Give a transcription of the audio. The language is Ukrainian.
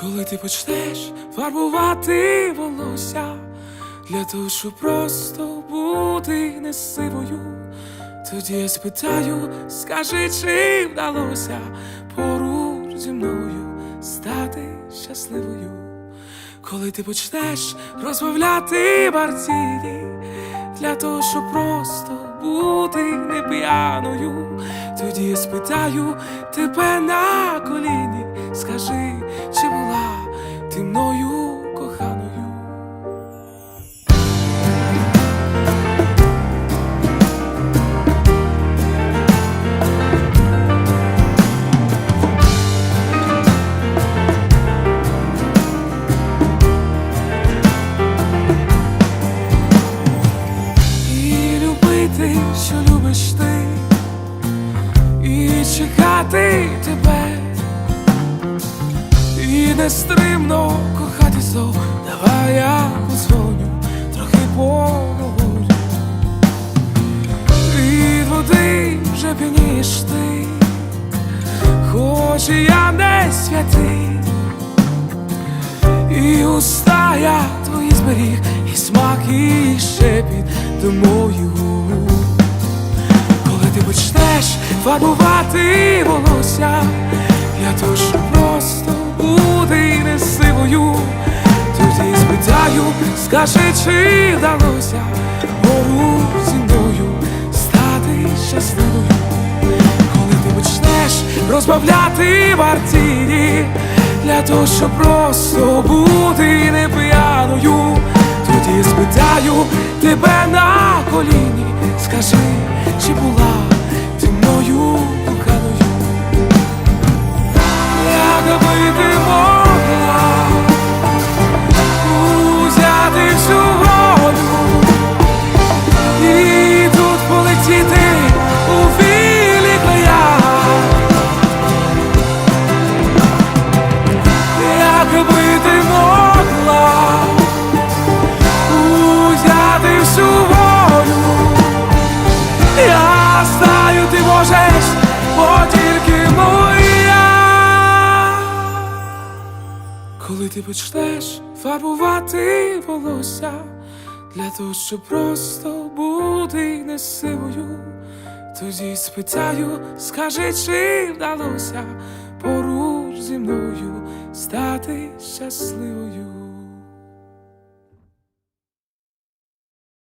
Коли ти почнеш фарбувати волосся для того, щоб просто бути не сивою, тоді я спитаю, скажи, чи вдалося поруч зі мною стати щасливою. Коли ти почнеш розмовляти мартіні для того, щоб просто бути не п'яною, тоді я спитаю тебе на коліні, скажи, чи чекати тебе, і нестримно кохати знов. Давай я подзвоню, трохи поговорю. Від води вже п'янієш ти, хоч і я не святий. І уста я твої зберіг, і смак, і шепіт до фарбувати волосся, того, щоб просто бути не сивою, тоді спитаю, скажи, чи вдалося гору зі мною стати щасливою. Коли ти почнеш розбавляти мартіні для того, щоб просто бути не п'яною, тоді я спитаю тебе на коліні, скажи, ти почнеш фарбувати волосся для того, щоб просто бути не сивою, тоді спитаю, скажи, чи вдалося поруч зі мною стати щасливою.